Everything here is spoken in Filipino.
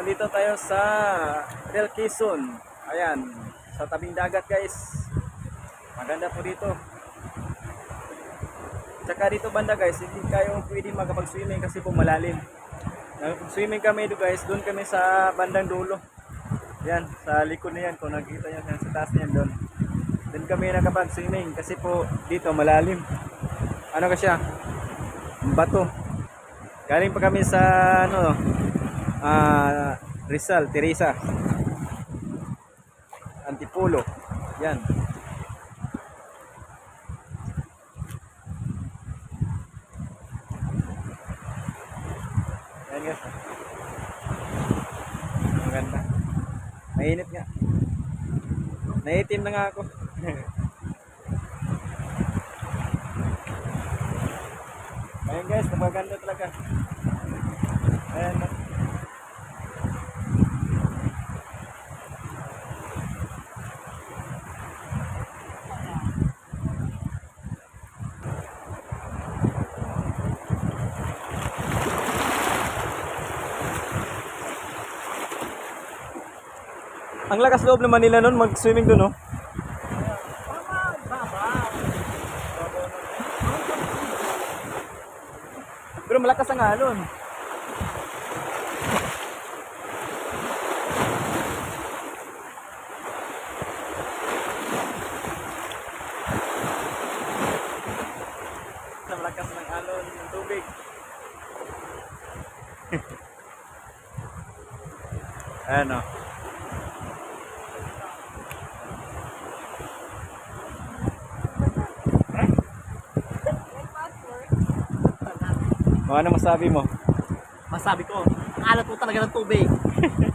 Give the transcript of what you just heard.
nandito tayo sa Real Quezon. Ayan, sa tabing dagat guys. Maganda po dito. Tsaka dito banda guys, hindi kayo pwede makapag-swimming kasi po malalim. Nag-swimming kami dito guys, doon kami sa bandang dulo. Yan, sa likod na yan, kung nakikita nyo yan, sa taas niyan doon. Doon kami nakapag-swimming kasi po dito malalim. Ano ka siya? Bato. Galing pa kami sa ano, ah Rizal, Teresa. Antipolo. Yan. Yan guys. Maganda. Mainit nga. Naitim na nga ako. Ayan guys, maganda talaga. Ayan. Ang lakas loob naman nila nun mag-swimming doon, no? Pero malakas ang alon. Sa malakas ng alon ng tubig. Ayan o. O, ano masabi mo? Masabi ko, ang alat po talaga ng tubig.